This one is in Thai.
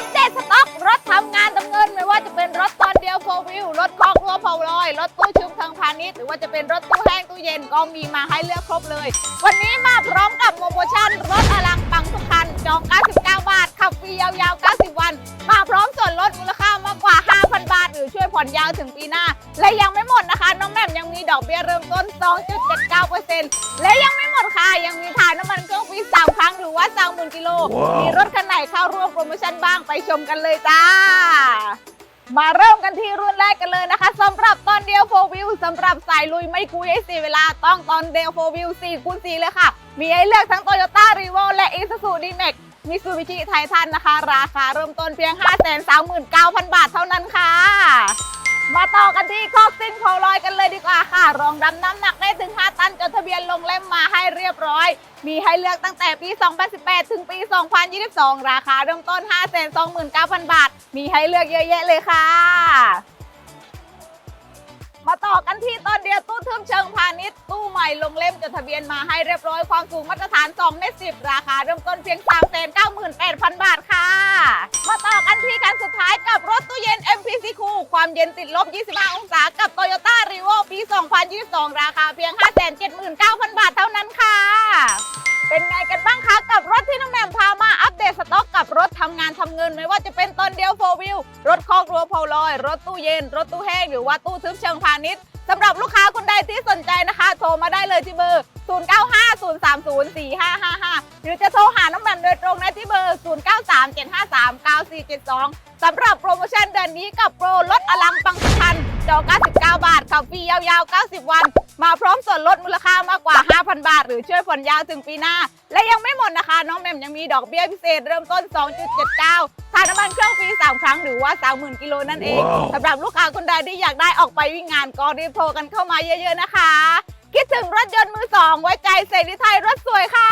อัปเดตสต็อกรถทำงานดำเนิน ไม่ว่าจะเป็นรถตอนเดียวโฟวิวรถคอกรัวเผาลอย รถตู้ชุมทางพาณิชย์หรือว่าจะเป็นรถตู้แห้งตู้เย็นก็มีมาให้เลือกครบเลย วันนี้มาพร้อมกับโปรโมชั่น รถอลังปังทุกคัน จอง 99 บาท ขับฟรียาวๆ 90 วัน มาพร้อมส่วนลดมูลค่ามากกว่า 5,000 บาท หรือช่วยผ่อนยาวถึงปีหน้า และยังไม่หมดนะคะ น้องแหม่มยังมีดอกเบี้ยเริ่มต้น 2.79%และยังไม่หมดค่ะยังมีถ่ายน้ำมันเครื่อง รี3ครั้งหรือว่า30,000กิโล มีรถคันไหนเข้าร่วมโปรโมชั่นบ้างไปชมกันเลยจ้า มาเริ่มกันที่รุ่นแรกกันเลยนะคะสำหรับตอนเดียวโฟวิวสำหรับสายลุยไม่คุยให้เสียเวลาต้องตอนเดียวโฟวิว4คูณ4เลยค่ะ มีให้เลือกทั้ง Toyota r e v o และ Isuzu D-Max มิซูบิชิไททันนะคะ ราคาเริ่มต้นเพียง 539,000 บาทเท่านั้นค่ะ รองรับน้ำหนักได้ถึง 5 ตันจดทะเบียนลงเล่มมาให้เรียบร้อย มีให้เลือกตั้งแต่ปี 2018 ถึงปี 2022 ราคาเริ่มต้น 529,000 บาท มีให้เลือกเยอะแยะเลยค่ะ มาต่อกันที่ต้นเดียวตู้ทึบเชิงพาณิชย์ตู้ใหม่ลงเล่มจดทะเบียนมาให้เรียบร้อยความสูงมาตรฐาน2เมตร10 ราคาเริ่มต้นเพียง 398,000 บาทค่ะ ความเย็นติดลบ 25 องศา กับ Toyota r e v o ปี 2022 ราคาเพียง 579,000 บาทเท่านั้นค่ะ เป็นไงกันบ้างคะกับรถที่น้องแหม่มพามาอัปเดตสต็อกกับรถทำงานทำเงินไม่ว่าจะเป็นตอนเดียวโฟวิวรถคอกรัวเพลอย รถตู้เย็น รถตู้แห้งหรือว่าตู้ทึบเชิงพาณิชย์สำหรับลูกค้าคนใดที่สนใจนะคะ โทรมาได้เลยที่เบอร์ 0950304555 รือจะโทรหาน้องแหม่มโดยตรงได้ที่เบอร์ 0937539472 สำหรับโปรโมชั่นเดือนนี้กับโปรลดอลังปังสุพรรณจอ99 บาทขับฟรียาวๆ 90 วัน มาพร้อมส่วนลดมูลค่ามากกว่า 5,000 บาท หรือช่วยผ่อนยาวถึงปีหน้า และยังไม่หมดนะคะ น้องแหม่มยังมีดอกเบี้ยพิเศษเริ่มต้น 2.79ทาน้ำมันเครื่องฟรี 3 ครั้งหรือว่า 30,000 กิโลนั่นเองว้าวสำหรับลูกค้าคนใดที่อยากได้ออกไปวิ่งงานก็รีบโทรกันเข้ามาเยอะ ๆนะคะคิดถึงรถยนต์มือสอง ไว้ใจเสรีไทยรถสวยค่ะ